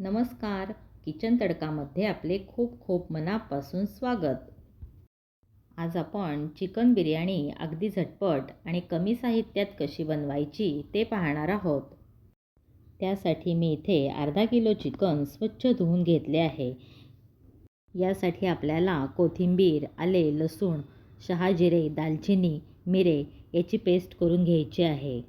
नमस्कार. किचन तडकामध्ये आपले खूप खूप मनापासून स्वागत. आज आपण चिकन बिर्याणी अगदी झटपट आणि कमी साहित्यात कशी बनवायची ते पाहणार आहोत. त्यासाठी मी इथे अर्धा किलो चिकन स्वच्छ धुवून घेतले आहे. यासाठी आपल्याला कोथिंबीर आले लसूण शहाजिरे दालचिनी मिरे याची पेस्ट करून घ्यायची आहे.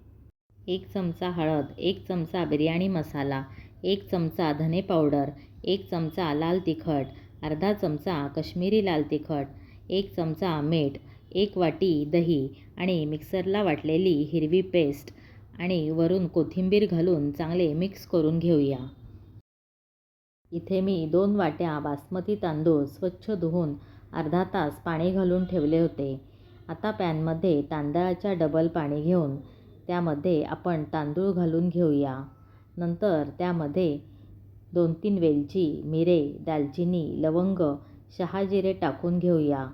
एक चमचा हळद एक चमचा बिर्याणी मसाला एक चमचा धने पावडर एक चमचा लाल तिखट अर्धा चमचा कश्मीरी लाल तिखट एक चमचा मीठ एक वाटी दही आणि मिक्सरला वाटलेली हिरवी पेस्ट आणि वरून कोथिंबीर घालून चांगले मिक्स करून घेऊया. इथे मी दोन वाट्या बासमती तांदूळ स्वच्छ धुवून अर्धा तास पाणी घालून ठेवले होते. आता पॅनमध्ये तांदळाच्या डबल पाणी घेऊन त्यामध्ये आपण तांदूळ घालून घेऊया. नंतर त्यामध्ये दोन तीन वेलची मिरे दालचिनी लवंग शहाजिरे टाकून घेऊया.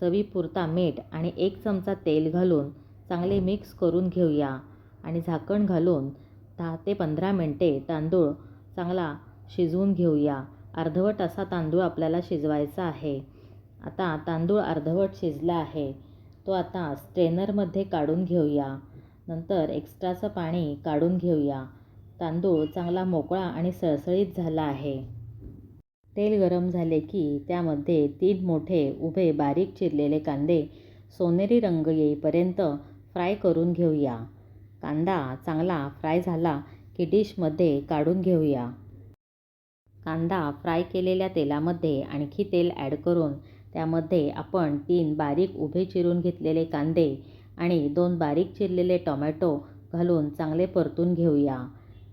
चवीपुरता मीठ आणि एक चमचा तेल घालून चांगले मिक्स करून घेऊया आणि झाकण घालून दहा ते पंधरा मिनटे तांदूळ चांगला शिजवून घेऊया. अर्धवट असा तांदूळ आपल्याला शिजवायचा आहे. आता तांदूळ अर्धवट शिजला आहे. तो आता स्ट्रेनरमध्ये काढून घेऊया. नंतर एक्स्ट्राचं पाणी काढून घेऊया. तांदूळ चांगला मोकळा आणि सळसळीत झाला आहे. तेल गरम झाले की त्यामध्ये तीन मोठे उभे बारीक चिरलेले कांदे सोनेरी रंग येईपर्यंत फ्राय करून घेऊया. कांदा चांगला फ्राय झाला की डिशमध्ये काढून घेऊया. कांदा फ्राय केलेल्या तेलामध्ये आणखी तेल ॲड करून त्यामध्ये आपण तीन बारीक उभे चिरून घेतलेले कांदे आणि दोन बारीक चिरलेले टोमॅटो घालून चांगले परतून घेऊया.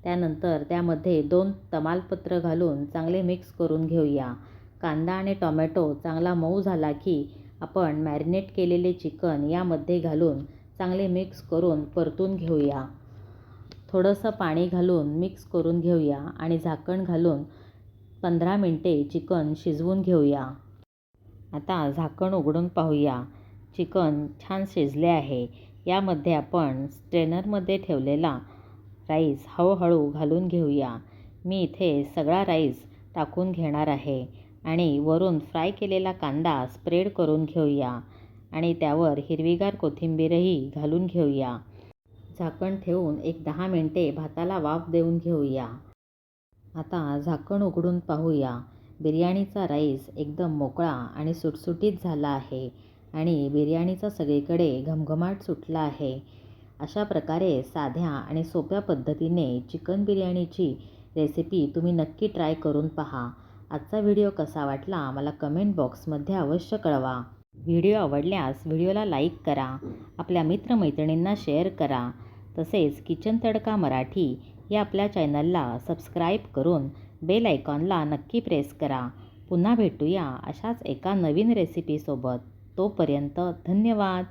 त्यानंतर त्यामध्ये दोन तमालपत्र घालून चांगले मिक्स करून घेऊया. कांदा आणि टोमॅटो चांगला मऊ झाला की आपण मॅरिनेट केलेले चिकन यामध्ये घालून चांगले मिक्स करून परतून घेऊया. थोडंसं पाणी घालून मिक्स करून घेऊया आणि झाकण घालून पंधरा मिनटे चिकन शिजवून घेऊया. आता झाकण उघडून पाहूया. चिकन छान शिजले आहे. यामध्ये आपण स्ट्रेनरमध्ये ठेवलेला राईस हळूहळू घालून घेऊया. मी इथे सगळा राईस टाकून घेणार आहे आणि वरून फ्राय केलेला कांदा स्प्रेड करून घेऊया आणि त्यावर हिरवीगार कोथिंबीरही घालून घेऊया. झाकण ठेवून एक दहा मिनटे भाताला वाफ देऊन घेऊया. आता झाकण उघडून पाहूया. बिर्याणीचा राईस एकदम मोकळा आणि सुटसुटीत झाला आहे आणि बिर्याणीचा सगळीकडे घमघमाट सुटला आहे. अशा प्रकारे साध्या आणि सोप्या पद्धतीने चिकन बिर्याणीची रेसिपी तुम्ही नक्की ट्राय करून पहा. आजचा व्हिडिओ कसा वाटला मला कमेंट बॉक्समध्ये अवश्य कळवा. व्हिडिओ आवडल्यास व्हिडिओला लाईक करा आपल्या मित्रमैत्रिणींना शेअर करा तसेच किचन तडका मराठी या आपल्या चॅनलला सबस्क्राईब करून बेल आयकॉनला नक्की प्रेस करा. पुन्हा भेटूया अशाच एका नवीन रेसिपीसोबत. तोपर्यंत धन्यवाद.